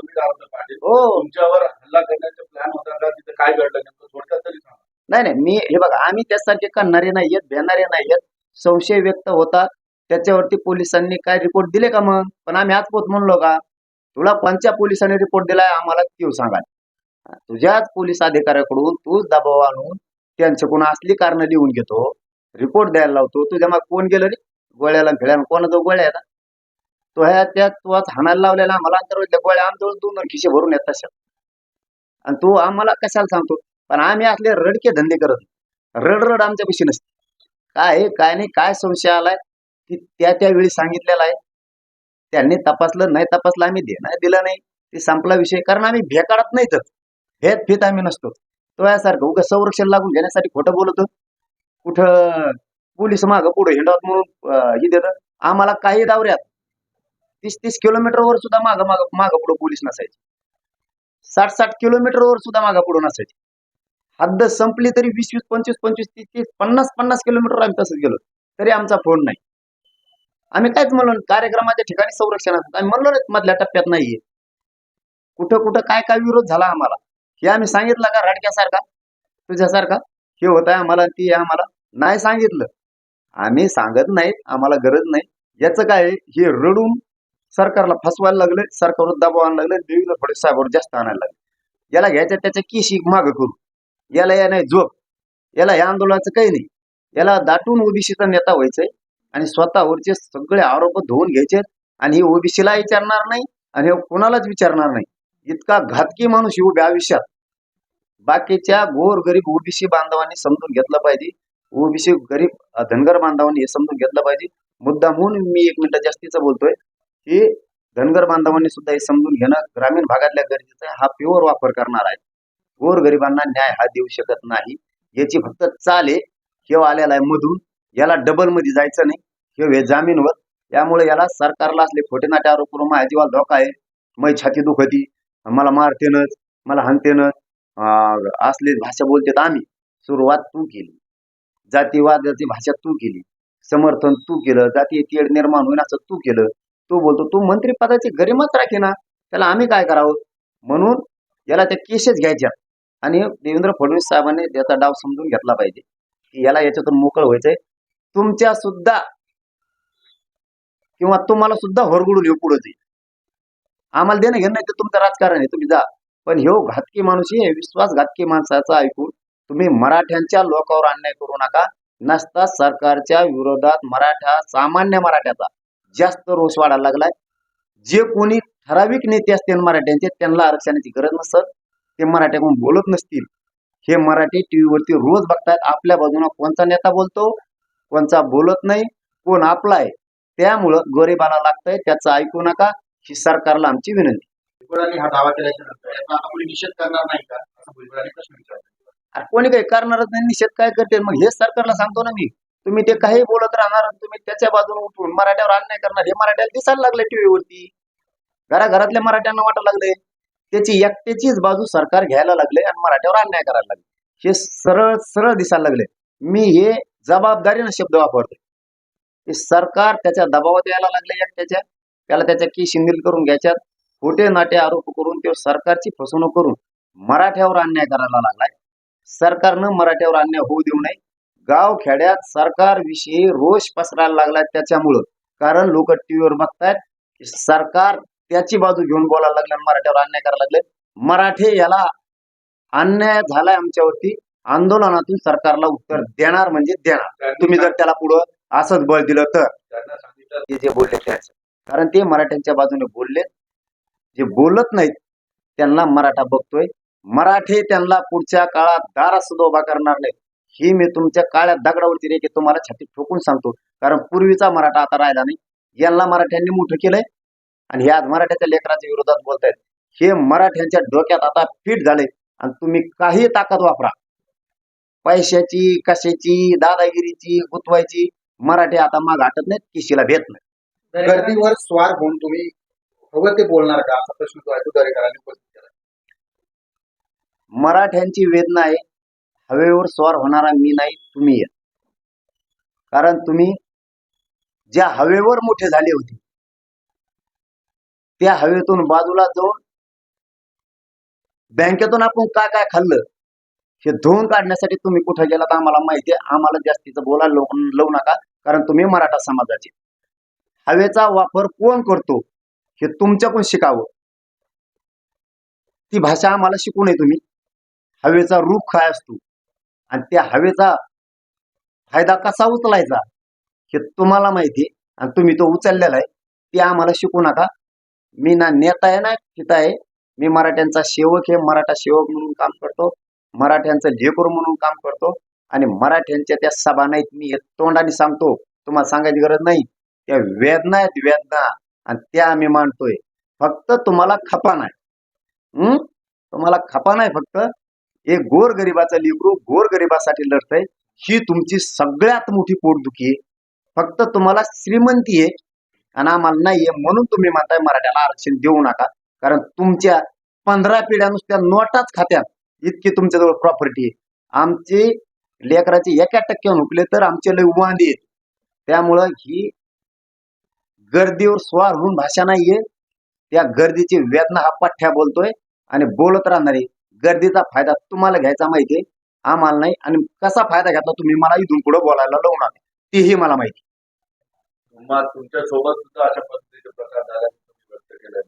पाटील हो. तुमच्यावर हल्ला करण्याचा प्लॅन होता का? तिथे काय घडलं नेमकं? थोडक्यात तरी सांगा. नाही नाही. मी हे बघा आम्ही त्यासाठी करणारे नाहीयेत भेणारे नाहीयेत. संशय व्यक्त होता. त्याच्यावरती पोलिसांनी काय रिपोर्ट दिले का मग? पण आम्ही आज पोत म्हणलो का? तुला कोणत्या पोलिसांनी रिपोर्ट दिलाय? आम्हाला तीव सांगा. तुझ्याच पोलीस अधिकाऱ्याकडून तूच दबाव आणून त्यांच्याकडून असली कारण लिहून घेतो रिपोर्ट द्यायला लावतो. तुझ्या मग कोण गेलं रे? गोळ्याला फिळ्याला कोणाजवळ गोळ्या आहेत तो ह्या त्या तुवात हाणायला लावलेला आम्हाला अंतर गोळ्या आमजवळ दोन दोन खिशे भरून येत तशा आणि तू आम्हाला कशाला सांगतो? पण आम्ही असले रडके धंदे करत रड रड आमच्या पशी नसते. काय आहे, काय नाही काय संशय आलाय? की त्या त्यावेळी सांगितलेला आहे. त्यांनी तपासलं नाही तपासलं आम्ही देणं दिलं नाही. ते संपला विषय. कारण आम्ही भेकाडत नाही तर. भेद फेत आम्ही नसतो. तो यासारखं उगा संरक्षण लागून घेण्यासाठी खोटं बोलतो. कुठं पोलीस मागं पुढे हिंडवत म्हणून हे देतं आम्हाला काही दावऱ्यात तीस तीस किलोमीटरवर सुद्धा माग माग मागं पुढं पोलीस नसायचे. साठ साठ किलोमीटरवर सुद्धा मागा पुढं नसायचे. हद्द संपली तरी वीस वीस पंचवीस पंचवीस तीस तीस पन्नास पन्नास किलोमीटर आम्ही तसंच गेलो. तरी आमचा फोन नाही. आम्ही कायच म्हणलो कार्यक्रमाच्या ठिकाणी संरक्षण असतं आम्ही म्हणलो नाही मधल्या टप्प्यात नाहीये. कुठं कुठं काय काय विरोध झाला आम्हाला? हे आम्ही सांगितलं का? रडक्यासारखा? तुझ्यासारखा? हे होत आहे आम्हाला ती आम्हाला नाही सांगितलं. आम्ही सांगत नाही आम्हाला गरज नाही. याचं काय आहे, हे रडून सरकारला फसवायला लागले सरकारवर दबाव आणायला लागले देवीला फडणवीस साहेबांवर जास्त आणायला लागले. याला घ्यायचं त्याच्या किशी माग करू. याला या नाही झोप. याला या आंदोलनाचं काही नाही. याला दाटून ओबीसीचा नेता व्हायचंय आणि स्वतःवरचे सगळे आरोप धुवून घ्यायचे आणि हे ओबीसीला विचारणार नाही आणि हे कोणालाच विचारणार नाही. इतका घातकी माणूस येऊ आयुष्यात. बाकीच्या गोर गरीब ओबीसी बांधवांनी समजून घेतलं पाहिजे. ओबीसी गरीब धनगर बांधवांनी हे समजून घेतलं पाहिजे. मुद्दा म्हणून मी एक मिनिट जास्तीचा बोलतोय. की धनगर बांधवांनी सुद्धा हे समजून घेणं ग्रामीण भागातल्या गरजेचं आहे. हा प्युअर वापर करणार आहे गोर गरिबांना न्याय हा देऊ शकत नाही. याची फक्त चाल आहे हे आलेला आहे मधून. याला डबलमध्ये जायचं नाही. हे हे जामीनवर. त्यामुळे याला सरकारला असले खोटे नाटे आरोप करून माझ्या जीवाला धोका आहे. मै छाती दुखती. मला मारतेनच मला हानतेनच असले भाषा बोलतेत आम्ही. सुरुवात तू केली. जातीवादाची भाषा तू केली. समर्थन तू केलं. जाती तेढ निर्माण होईन असं तू केलं. तो बोलतो तू मंत्रिपदाची गरिमाच राखी ना त्याला आम्ही काय करावं? म्हणून याला त्या केसेस घ्यायच्या. आणि देवेंद्र फडणवीस साहेबांनी त्याचा डाव समजून घेतला पाहिजे की याला याच्यातून मोकळ व्हायचंय. तुमच्या सुद्धा किंवा तुम्हाला सुद्धा होरगुडून येऊ पुढे जाईल. आम्हाला देणं घेणं नाही तर तुमचं राजकारण आहे तुम्ही जा. पण ह्यो घातकी माणूस हे विश्वासघातकी माणसाचा ऐकून तुम्ही मराठ्यांच्या लोकांवर अन्याय करू नका. नसता सरकारच्या विरोधात मराठा सामान्य मराठ्याचा. जास्त रोष वाढायला लागलाय. जे कोणी ठराविक नेते असतील मराठ्यांचे त्यांना आरक्षणाची गरज नसत. ते मराठ्याकडून बोलत नसतील. हे मराठी टीव्हीवरती रोज बघतायत. आपल्या बाजूने कोणचा नेता बोलतो कोणचा बोलत नाही कोण आपला आहे? त्यामुळं गरिबाला लागतंय. त्याचं ऐकू नका. ही सरकारला आमची विनंती. भुजबळांनी हा दावा केल्याच्यानंतर निषेध करणार नाही का? असं भुजबळांनी प्रश्न विचारला. अरे कोणी काही करणारच नाही. निषेध काय करते मग हेच सरकारला सांगतो ना मी. तुम्ही ते काही बोलत राहणार आणि तुम्ही त्याच्या बाजूने उठून मराठ्यावर अन्याय करणार. हे मराठ्याला दिसायला लागले टीव्हीवरती. घराघरातल्या मराठ्यांना वाटायला लागले. त्याची एकट्याचीच बाजू सरकार घ्यायला लागले आणि मराठ्यावर अन्याय करायला लागले. हे सरळ सरळ दिसायला लागले. मी हे जबाबदारीनं शब्द वापरतो ते सरकार त्याच्या दबावात यायला लागले एकट्याच्या. त्याला त्याच्या की शिंदील करून घ्यायच्यात. खोटे नाटे आरोप करून ते सरकारची फसवणूक करून मराठ्यावर अन्याय करायला लागलाय. सरकारनं मराठ्यावर अन्याय होऊ देऊ नये. गाव खेड्यात सरकार विषयी रोष पसरायला लागलाय त्याच्यामुळं. कारण लोक टीव्हीवर बघतायत की सरकार त्याची बाजू घेऊन बोलायला लागले आणि मराठ्यावर अन्याय करायला लागले. मराठे याला अन्याय झालाय आमच्यावरती आंदोलनातून सरकारला उत्तर देणार म्हणजे देणार. तुम्ही जर त्याला पुढं असंच बळ दिलं तर. ते जे बोलले त्याच कारण ते मराठ्यांच्या बाजूने बोलले. जे बोलत नाहीत त्यांना मराठा बघतोय. मराठे त्यांना पुढच्या काळात दारात सुद्धा उभा करणार नाही ही मी तुमच्या काळ्या दगडावरती रेखे तुम्हाला छाती ठोकून सांगतो. कारण पूर्वीचा मराठा आता राहिला नाही. यांना मराठ्यांनी मोठं केलंय. आणि हे आज मराठ्याच्या लेकराच्या विरोधात बोलतायत. हे मराठ्यांच्या डोक्यात आता फिट झाले आणि तुम्ही काही ताकद वापरा. पैशाची कशाची दादागिरीची गुतवायची मराठी आता माग हटत नाहीत किशीला भेट नाही. गर्दीवर स्वार होऊन तुम्ही हवं ते बोलणार का? असा प्रश्न तो ऐकू दरेकरांनी उपस्थित केला. मराठ्यांची वेदना आहे. हवेवर स्वार होणारा मी नाही तुम्ही या. कारण तुम्ही ज्या हवेवर मोठे झाले होते त्या हवेतून बाजूला जाऊन बँकेतून आपण काय काय खाल्लं हे धुवून काढण्यासाठी तुम्ही कुठे गेलात आम्हाला माहिती आहे. आम्हाला जास्तीचं बोलायला लावू लावू नका कारण तुम्ही मराठा समाजाचे. हवेचा वापर कोण करतो हे तुमच्याकडून शिकावं. ती भाषा आम्हाला शिकू नये तुम्ही. हवेचा रूप काय असतो आणि त्या हवेचा फायदा कसा उचलायचा हे तुम्हाला माहिती आहे. आणि तुम्ही तो उचललेला आहे. ते आम्हाला शिकू नका. मी ना नेता आहे ना पिता आहे. मी मराठ्यांचा सेवक आहे. मराठा सेवक म्हणून काम करतो. मराठ्यांचं लेकरू म्हणून काम करतो. आणि मराठ्यांच्या त्या सभा नाहीत मी हे तोंडाने सांगतो. तुम्हाला सांगायची गरज नाही. त्या वेदना आहेत वेदना. आणि त्या आम्ही मांडतोय. फक्त तुम्हाला खपा नाही. हम्म तुम्हाला खपा नाही फक्त. एक गोर गरिबाचा लेकरू गोर गरिबासाठी लढतंय ही तुमची सगळ्यात मोठी पोटदुखी आहे. फक्त तुम्हाला श्रीमंती आहे आणि आम्हाला नाहीये म्हणून तुम्ही म्हणताय मराठ्याला आरक्षण देऊ नका. कारण तुमच्या पंधरा पिढ्या नुसत्या नोटाच खात्यात इतकी तुमच्याजवळ प्रॉपर्टी आहे. आमचे लेकराचे एका टक्क्यावर हुकले तर आमचे लय वांदे आहेत. त्यामुळं ही गर्दीवर स्वार होऊन भाषा नाहीये. त्या गर्दीची वेदना हा पठ्ठ्या बोलतोय आणि बोलत राहणार आहे गर्दीचा फायदा तुम्हाला घ्यायचा माहितीये. आम्हाला नाही आणि कसा फायदा घेतला तुम्ही मला इथून पुढे बोलायला लावू नका. तेही मला माहिती. तुमच्यासोबत सुद्धा अशा पद्धतीचे प्रकार तुम्ही व्यक्त केलंय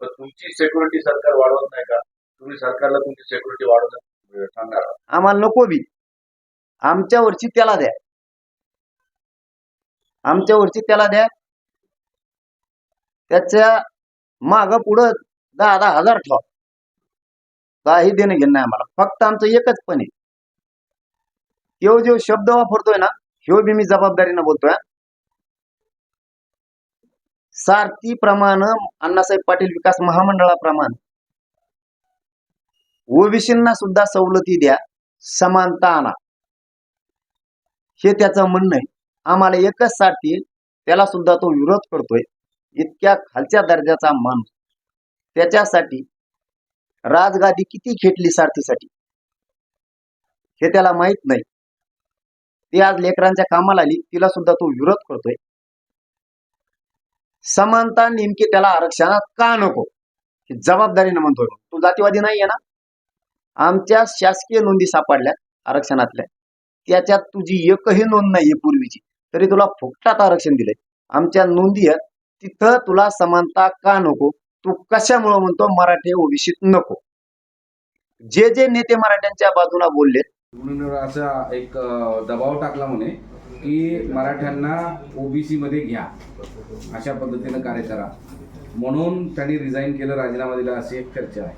पण तुमची सेक्युरिटी सरकार वाढवत नाही का? तुम्ही सरकारला तुमची सेक्युरिटी सांगणार आहात. आम्हाला नको बी. आमच्यावरची त्याला द्या. आमच्यावरची त्याला द्या. त्याच्या माग पुढं दहा दहा हजार ठेवा. काही देणं घेणं नाही आम्हाला. फक्त आमचं एकच पण आहे. ह्यो जो शब्द वापरतोय ना ह्यो बी मी जबाबदारीनं बोलतोय. सारथी प्रमाण अण्णासाहेब पाटील विकास महामंडळाप्रमाण. ओबीसींना सुद्धा सवलती द्या समानता आणा. हे त्याचं म्हणणं आहे. आम्हाला एकच सारथी त्याला सुद्धा तो विरोध करतोय. इतक्या खालच्या दर्जाचा माणूस. त्याच्यासाठी राजगादी किती खेटली सारथीसाठी? हे त्याला माहीत नाही. ती आज लेकरांच्या कामाला आली. तिला सुद्धा तो विरोध करतोय. समानता नेमकी त्याला आरक्षणात का नको? हे जबाबदारीनं म्हणतोय. तू जातीवादी नाहीये ना? आमच्या शासकीय नोंदी सापडल्या आरक्षणातल्या. त्याच्यात तुझी एकही नोंद नाहीये पूर्वीची. तरी तुला फुकटात आरक्षण दिलंय. आमच्या नोंदी आहेत. तिथं तुला समानता का नको? तू कशामुळं म्हणतो मराठी ओबीसीत नको? जे जे नेते मराठ्यांच्या बाजूला बोलले म्हणून असा एक दबाव टाकला म्हणे की मराठ्यांना ओबीसी मध्ये घ्या. अशा पद्धतीनं कार्य करा. म्हणून त्यांनी रिझाईन केलं राजीनामा दिला अशी एक चर्चा आहे.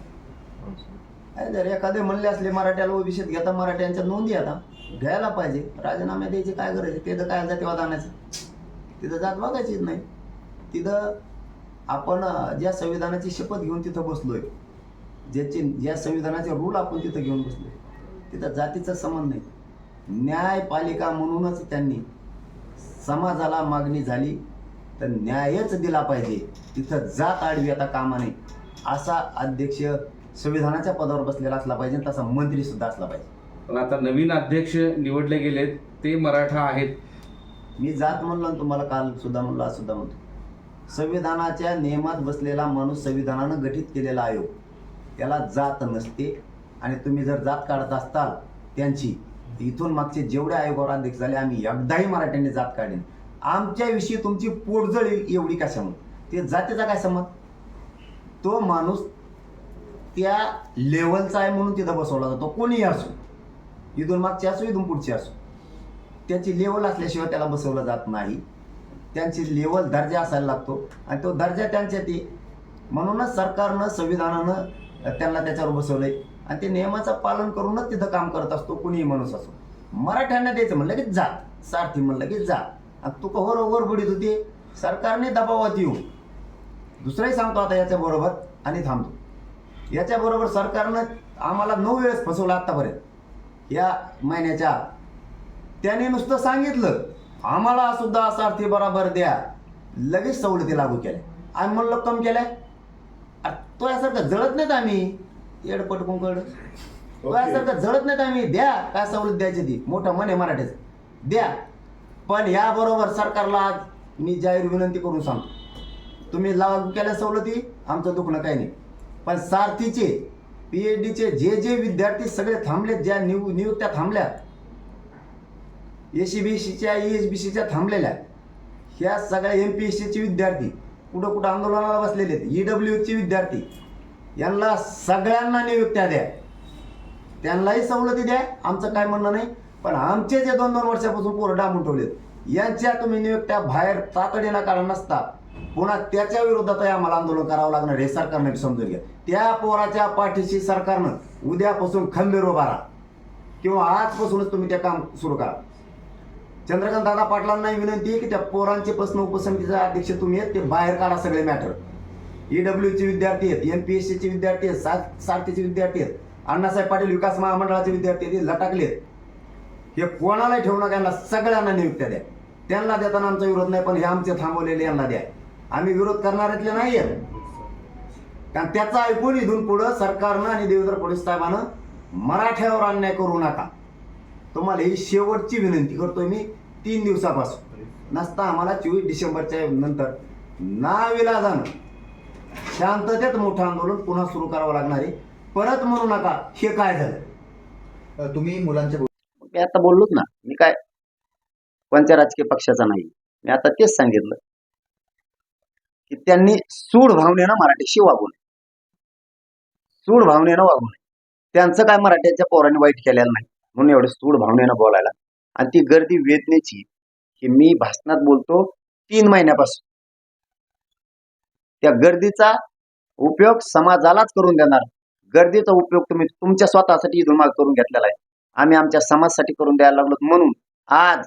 अरे जर एखादे म्हणले असले मराठ्याला ओबीसीत घेता मराठ्यांच्या नोंदी आता घ्यायला पाहिजे. राजीनामे द्यायची काय गरज आहे? तिथं काय जातीवाद आणायचं? तिथं जात बघायचीच नाही. तिथं आपण ज्या संविधानाची शपथ घेऊन तिथं बसलोय ज्याची ज्या संविधानाचे रूल आपण तिथं घेऊन बसलोय तिथं जातीचा संबंध नाही. न्यायपालिका म्हणूनच त्यांनी समाजाला मागणी झाली तर न्यायच दिला पाहिजे. तिथं जात आडवी आता कामा नाही. असा अध्यक्ष संविधानाच्या पदावर बसलेला असला पाहिजे तसा मंत्री सुद्धा असला पाहिजे. पण आता नवीन अध्यक्ष निवडले गेलेत ते मराठा आहेत. मी जात म्हणलो तुम्हाला काल सुद्धा म्हणलो आज सुद्धा म्हणतो. संविधानाच्या नियमात बसलेला माणूस संविधानानं गठीत केलेला आयोग त्याला जात नसते आणि तुम्ही जर जात काढत असताल त्यांची इथून मागचे जेवढे आयोगावर अध्यक्ष झाले आम्ही एकदाही मराठ्यांनी जात काढेन आमच्याविषयी तुमची पोटजळी एवढी कशामुळे ते जातीचा काय समज? तो माणूस त्या लेवलचा आहे म्हणून तिथं बसवला जातो. कोणीही असो. इथून मागचे असो इथून पुढचे असो. त्याची लेवल असल्याशिवाय त्याला बसवलं जात नाही. त्यांची लेवल दर्जा असायला लागतो. आणि तो दर्जा त्यांच्या ती. म्हणूनच सरकारनं संविधानानं त्यांना त्याच्यावर बसवलंय. आणि ते नियमाचं पालन करूनच तिथं काम करत असतो कुणीही माणूस असो. मराठ्यांना द्यायचं म्हणलं की जात सारथी म्हणलं की जात आणि तू कवर ओवर बुडीत होती. सरकारने दबावात येऊन दुसरंही सांगतो आता याच्याबरोबर आणि थांबतो. याच्याबरोबर सरकारनं आम्हाला नऊ वेळेस फसवलं आत्तापर्यंत. या महिन्याच्या त्याने नुसतं सांगितलं. आम्हाला सुद्धा सारथी बरोबर द्या. लगेच सवलती लागू केल्या. आम्ही म्हणलं कम केल्या. तो यासारखं जळत नाहीत आम्ही. येडपट कुंकड तो यासारखं जळत नाहीत आम्ही. द्या. काय सवलत द्यायची ती? मोठं मन आहे मराठीचं. द्या. पण याबरोबर सरकारला आज मी जाहीर विनंती करून सांगतो. तुम्ही लागू केल्या सवलती आमचं दुखणं काही नाही. पण सारथीचे पीएचडीचे जे जे विद्यार्थी सगळे थांबलेत ज्या नियु नियुक्त्या थांबल्या एस बी सीच्या एस बी सीच्या थांबलेल्या ह्या सगळ्या एम पी एस सीचे विद्यार्थी कुठं कुठं आंदोलनाला बसलेले आहेत. ई डब्ल्यूचे विद्यार्थी. यांना सगळ्यांना नियुक्त्या द्या. त्यांनाही सवलती द्या. आमचं काय म्हणणं नाही. पण आमचे जे दोन दोन वर्षापासून पोरं डांबून ठेवलेत यांच्या तुम्ही नियुक्त्या बाहेर तातडीनं काढा नसता. पुन्हा त्याच्या विरोधातही आम्हाला आंदोलन करावं लागणार हे सरकारने समजून घ्या. त्या पोराच्या पाठीशी सरकारनं उद्यापासून खंबीर उभारा किंवा आजपासूनच तुम्ही ते काम सुरू करा. चंद्रकांत दादा पाटलांनाही विनंती आहे की त्या पोरांचे प्रश्न उपसमितीचा अध्यक्ष तुम्ही आहेत ते बाहेर काढा सगळे मॅटर ईडब्ल्यूचे विद्यार्थी आहेत एम पी एस सीचे विद्यार्थी आहेत सा सारथीचे विद्यार्थी आहेत अण्णासाहेब पाटील विकास महामंडळाचे विद्यार्थी आहेत लटकले लटाकले आहेत हे कोणालाही ठेवू नका यांना सगळ्यांना नियुक्त्या द्या. त्यांना देताना आमचा विरोध नाही पण हे आमचे थांबवलेले यांना द्या. आम्ही विरोध करणाऱ्यातले नाही आहेत. कारण त्याचं ऐकून इथून पुढं सरकारनं आणि देवेंद्र फडणवीस साहेबानं मराठ्यावर अन्याय करू नका. तुम्हाला ही शेवटची विनंती करतोय मी तीन दिवसापासून. नसता आम्हाला चोवीस डिसेंबरच्या नंतर. नाविलाजानं शांततेत मोठं आंदोलन पुन्हा सुरू करावं लागणार आहे. परत म्हणू नका हे काय झालं? तुम्ही मुलांच्या मी आता बोललोच ना मी काय? कोणत्या राजकीय पक्षाचा नाही. मी आता तेच सांगितलं. की त्यांनी सूड भावनेनं मराठीशी वागू नये. सूड भावनेनं वागू नये. त्यांचं काय मराठ्याच्या पोरांनी वाईट केलेलं नाही. म्हणून एवढे सूड भावनेनं बोलायला. आणि ती गर्दी वेदनेची की मी भाषणात बोलतो तीन महिन्यापासून. त्या गर्दीचा उपयोग समाजालाच करून देणार. गर्दीचा उपयोग तुम्ही तुमच्या स्वतःसाठी इथून करून घेतलेला आहे. आम्ही आमच्या समाजासाठी करून द्यायला लागलो म्हणून आज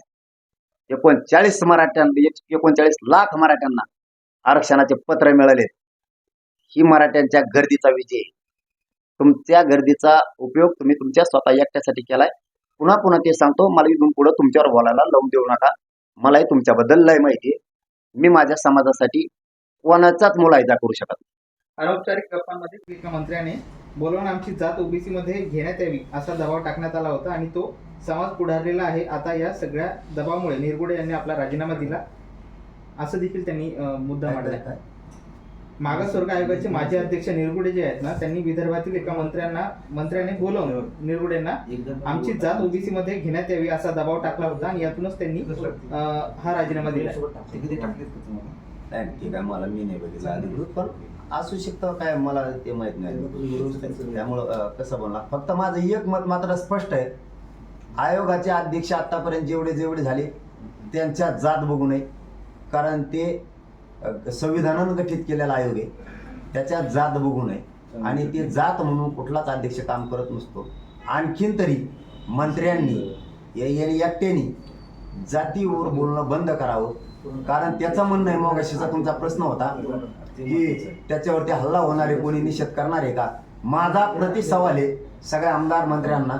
एकोणचाळीस मराठ्यांना एकोणचाळीस लाख मराठ्यांना आरक्षणाचे पत्र मिळाले ही मराठ्यांच्या गर्दीचा विजय. आहे. तुमच्या गर्दीचा उपयोग तुम्ही तुमच्या स्वतः एकट्यासाठी केलाय. पुन्हा पुन्हा ते सांगतो मला इथून पुढे तुमच्यावर बोलायला लावून देऊ नका. मलाही तुमच्याबद्दल लय माहिती आहे. मी माझ्या समाजासाठी कोणाचाच मुलायदा करू शकत नाही. अनौपचारिक गप्पांमध्ये एका मंत्र्याने बोलवून आमची जात ओबीसी मध्ये घेण्यात यावी असा दबाव टाकण्यात आला होता आणि तो समाज पुढारलेला आहे. आता या सगळ्या दबावामुळे निरगुडे यांनी आपला राजीनामा दिला. असं देखील त्यांनी मुद्दा मांडला. मागासवर्ग आयोगाचे माजी अध्यक्ष निरगुडे जे आहेत ना त्यांनी विदर्भातील एका मंत्र्यांना मंत्र्याने बोलवून निरगुडेंना आमची जात ओबीसी मध्ये घेण्यात यावी असा दबाव टाकला होता आणि यातूनच त्यांनी हा राजीनामा दिला. नाही ठीक आहे मला मी नाही बघितलं अधिकृत पण असू शकतं काय मला ते माहीत नाही. त्यामुळं कसं बोलणार? फक्त माझं एक मत मात्र स्पष्ट आहे. आयोगाचे अध्यक्ष आतापर्यंत जेवढे जेवढे झाले त्यांच्या जात बघू नये. कारण ते संविधानानं गठीत केलेला आयोग आहे. त्याच्या जात बघू नये आणि ते जात म्हणून कुठलाच अध्यक्ष काम करत नसतो. आणखीन तरी मंत्र्यांनी या- जातीवर बोलणं बंद करावं. कारण त्याचं म्हणणं आहे मग तुमचा प्रश्न होता की त्याच्यावरती हल्ला होणारे कोणी निषेध करणार आहे का? माझा प्रति सवाल आहे सगळ्या आमदार मंत्र्यांना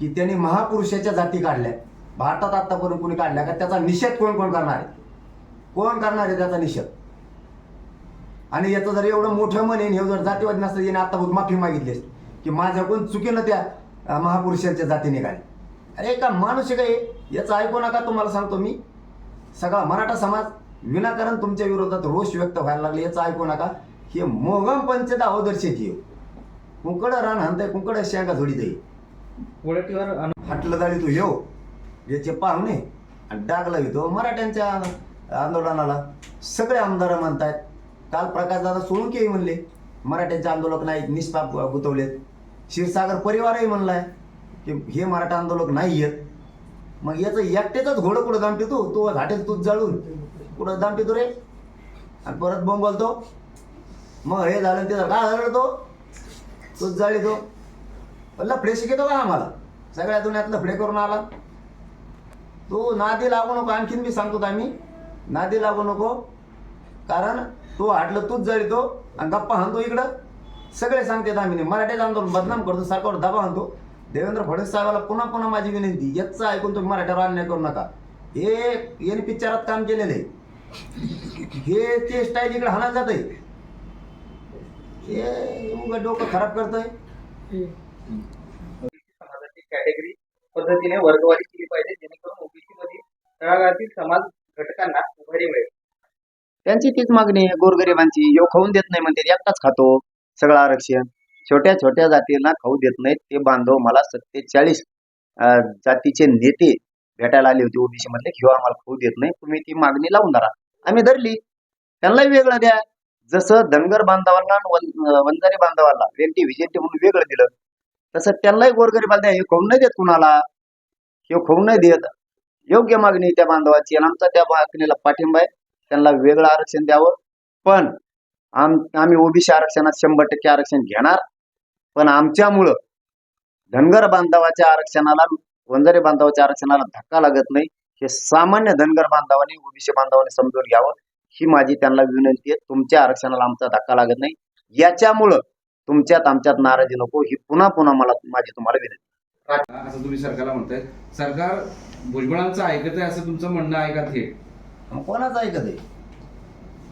की त्यांनी महापुरुषाच्या जाती काढल्या. भारतात आतापर्यंत कोणी काढल्या का? त्याचा निषेध कोण कोण करणार आहे? कोण करणार आहे त्याचा निषेध? आणि याचं जर एवढं मोठं मन हे जर जातीवादी नसतं याने आता माफी मागितली असती. की माझ्याकडून चुकीनं त्या महापुरुषांच्या जाती निघाली अरे का माणूस आहे काय याचं ऐकू नका तुम्हाला सांगतो मी. सगळा मराठा समाज विनाकारण तुमच्या विरोधात रोष व्यक्त व्हायला लागले याचं ऐकू नका. हे मोगम पंचदा अवदर्शित कुंकड रान हाणताय कुंकड शेंगा झोडी जाई वळटीवर अनु- हटलं जाळी तू येऊ याचे पाहुणे. आणि डाग लावितो मराठ्यांच्या आंदोलनाला. सगळे आमदार म्हणतायत काल प्रकाशदादा सोळुंके म्हणले? मराठ्यांचे आंदोलक नाही निष्पाप गुतवलेत. क्षीरसागर परिवारही म्हणलाय की हे मराठा आंदोलक नाही आहेत मग याचं एकट्याचाच घोडं कुठं दामटितो तो घाटेल तूच जाळून. कुठं दामटितो रे? आणि परत बोंबलतो मग हे झालं ते झालं. काय झालं तो तूच जाळी तो लफडे शिकतो का आम्हाला? सगळ्या दुनियात लफडे करून आला. तू नादी लागू नको आणखीन मी सांगतो आम्ही. नादी लागू नको. कारण तू हाडलं तूच जळतो आणि गप्पा हाणतो इकडं. सगळे सांगतात आम्ही मराठीचं आंदोलन बदनाम करतो सरकारवर दबा आणतो देवेंद्र फडणवीस साहेबाला पुन्हा पुन्हा माझी विनंती याचं ऐकून तुम्ही मराठ्यावर अन्याय करू नका. हे याने पिक्चरात काम केलेलं आहे. हे ते स्टाईल इकडे हाणत जात आहे हे उगा डोकं खराब करतंय. समाजाची कॅटेगरी पद्धतीने वर्गवारी केली पाहिजे जेणेकरून ओबीसी मधील तळागाळातील समाज घटकांना उभारी मिळेल त्यांची तीच मागणी आहे. गोरगरिबांची. यो खाऊन देत नाही म्हणते एकटाच खातो. सगळं आरक्षण. छोट्या छोट्या जातींना खाऊ देत नाहीत. ते बांधव मला सत्तेचाळीस जातीचे नेते भेटायला आले होते ओबीसी मधले किंवा आम्हाला खाऊ देत नाही. तुम्ही ती मागणी लावून धरा. आम्ही धरली. त्यांनाही वेगळं द्या. जसं धनगर बांधवांना आणि वंजारी बांधवांना वेंटी विजेंटी म्हणून वेगळं दिलं तसं त्यांनाही गोरगरीबाला द्या. हे खाऊन नाही देत कुणाला. हे खाऊन नाही देत. योग्य मागणी त्या बांधवाची. आणि आमचा त्या मागणीला पाठिंबा आहे. त्यांना वेगळं आरक्षण द्यावं. पण आम आम्ही ओबीसी आरक्षणात शंभर टक्के आरक्षण घेणार. पण आमच्यामुळं धनगर बांधवाच्या आरक्षणाला वंजारी बांधवाच्या आरक्षणाला धक्का लागत नाही. हे सामान्य धनगर बांधवाने ओबीसी बांधवाने समजून घ्यावं. ही माझी त्यांना विनंती आहे. तुमच्या आरक्षणाला आमचा धक्का लागत नाही. याच्यामुळं तुमच्यात आमच्यात नाराजी नको. ही पुन्हा पुन्हा मला माझी तुम्हाला विनंती असं तुम्ही सरकारला म्हणताय. सरकार भुजबळांचं ऐकत आहे असं तुमचं म्हणणं आहे का थेट? मग कोणाचं ऐकत आहे?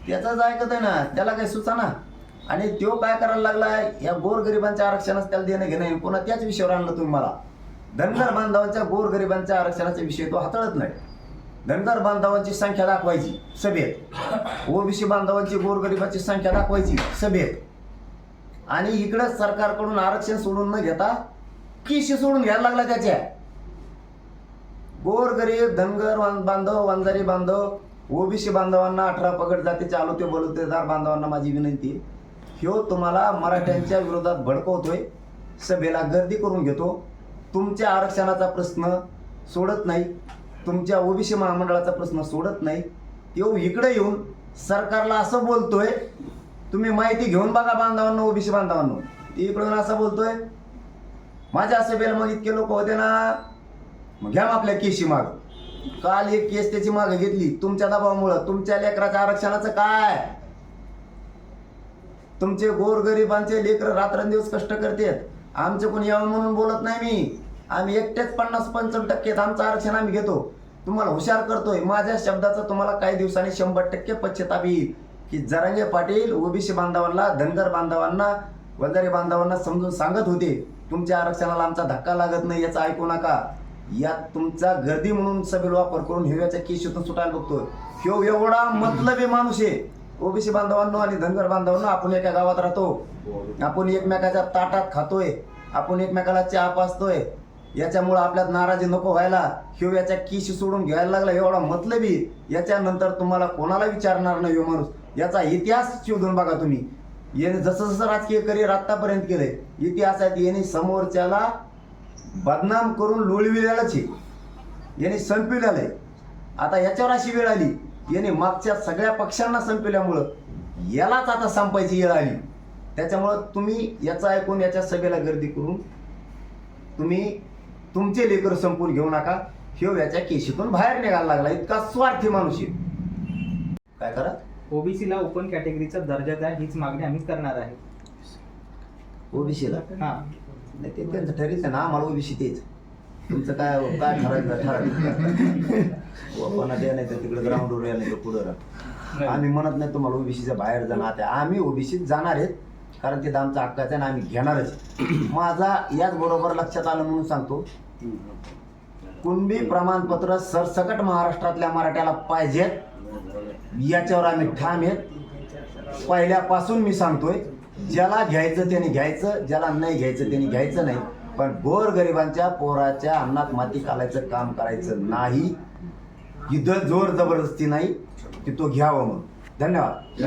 त्याचाच ऐकत आहे ना त्याला काही सुचाना आणि तो काय करायला लागलाय? या गोरगरिबांच्या आरक्षणास त्याला देणं घेणं पुन्हा त्याच विषयावर आणलं तुम्ही मला. धनगर बांधवांच्या गोरगरिबांच्या आरक्षणाचा विषय तो हाताळत नाही. धनगर बांधवांची संख्या दाखवायची सभेत. ओबीसी बांधवांची गोरगरिबांची संख्या दाखवायची सभेत. आणि इकडं सरकारकडून आरक्षण सोडून न घेता किशी सोडून घ्यायला लागला त्याच्या. गोरगरीब धनगर बांधव वंजारी बांधव ओबीसी बांधवांना अठरा पगड जातीचे आलोते बलुतेदार बांधवांना माझी विनंती. ह्यो तुम्हाला मराठ्यांच्या विरोधात भडकवतोय. सभेला गर्दी करून घेतो. तुमच्या आरक्षणाचा प्रश्न सोडत नाही. तुमच्या ओबीसी महामंडळाचा प्रश्न सोडत नाही. तो इकडे येऊन सरकारला असं बोलतोय तुम्ही माहिती घेऊन बघा बांधवांना ओबीसी बांधवांनो. ती इकडून असं बोलतोय माझ्या सभेला मग इतके लोक होते ना मग घ्या मग आपल्या केशी माग. काल एक केस त्याची मागे घेतली. तुमच्या दबावामुळं. तुमच्या लेकराच्या आरक्षणाचं काय? तुमचे गोरगरिबांचे लेकर रात्रंदिवस कष्ट करतात. आमचे कोणी यावं म्हणून बोलत नाही मी. आम्ही एकटेच पन्नास पंचावन्न टक्के आमचं आरक्षण आम्ही घेतो. तुम्हाला हुशार करतोय. माझ्या शब्दाचा तुम्हाला काही दिवसांनी शंभर टक्के पश्चाताप येईल. की जरांगे पाटील ओबीसी बांधवांना धनगर बांधवांना वंजारी बांधवांना समजून सांगत होते. तुमच्या आरक्षणाला आमचा धक्का लागत नाही याचं ऐकू नका. यात तुमचा गर्दी म्हणून सभेला वापर करून हिव्याच्या केशीतून सुटायला बघतोय. ह्यो एवढा मतलबी माणूस आहे. ओबीसी बांधवांनो आणि धनगर बांधवांनो आपण एका गावात राहतो. आपण एकमेकाच्या ताटात खातोय. आपण एकमेकाला चहा पाचतोय याच्यामुळं आपल्यात नाराजी नको व्हायला. ह्यो याच्या किशी सोडून घ्यायला लागला एवढा मतलबी. याच्यानंतर तुम्हाला कोणाला विचारणार नाही ह्यो माणूस? याचा इतिहास शोधून बघा तुम्ही. याने जसं जसं राजकीय करिअर आतापर्यंत केलंय इतिहासात याने समोरच्याला बदनाम करून लोळविलेलाच आहे याने संपविलेलं आहे. आता याच्यावर अशी वेळ आली. याने मागच्या सगळ्या पक्षांना संपविल्यामुळं यालाच आता संपायची वेळ आली. त्याच्यामुळं तुम्ही याचं ऐकून याच्या सभेला गर्दी करून तुम्ही तुमचे लेकर संपून घेऊ नका. ह्यो याच्या केशीतून बाहेर निघायला लागला. इतका स्वार्थी माणूस आहे काय करा? ओबीसीला ओपन कॅटेगरीचा दर्जा द्या हीच मागणी आम्ही करणार आहे. ओबीसीला? हा. नाही ते त्यांचं ठरीच आहे ना आम्हाला ओबीसी तेच तुमचं काय काय ठरायचं ठरायचं द्या नाही तर तिकडे ग्राउंडवर या नाही तर पुढं राहा आम्ही म्हणत नाही तुम्हाला ओबीसीच्या बाहेर जाणार ते आम्ही ओबीसीत जाणार आहेत कारण तिथं आमचा हक्काचं आहे आणि आम्ही घेणारच माझा याच बरोबर लक्षात आलं म्हणून सांगतो. कुणबी प्रमाणपत्र सरसकट महाराष्ट्रातल्या मराठ्याला पाहिजेत याच्यावर आम्ही ठाम आहेत. पहिल्यापासून मी सांगतोय ज्याला घ्यायचं त्याने घ्यायचं ज्याला नाही घ्यायचं त्याने घ्यायचं नाही. पण गोरगरिबांच्या पोराच्या अन्नात माती घालायचं काम करायचं नाही. युद्ध जोर जबरदस्ती नाही की तो घ्यावा म्हणून. धन्यवाद.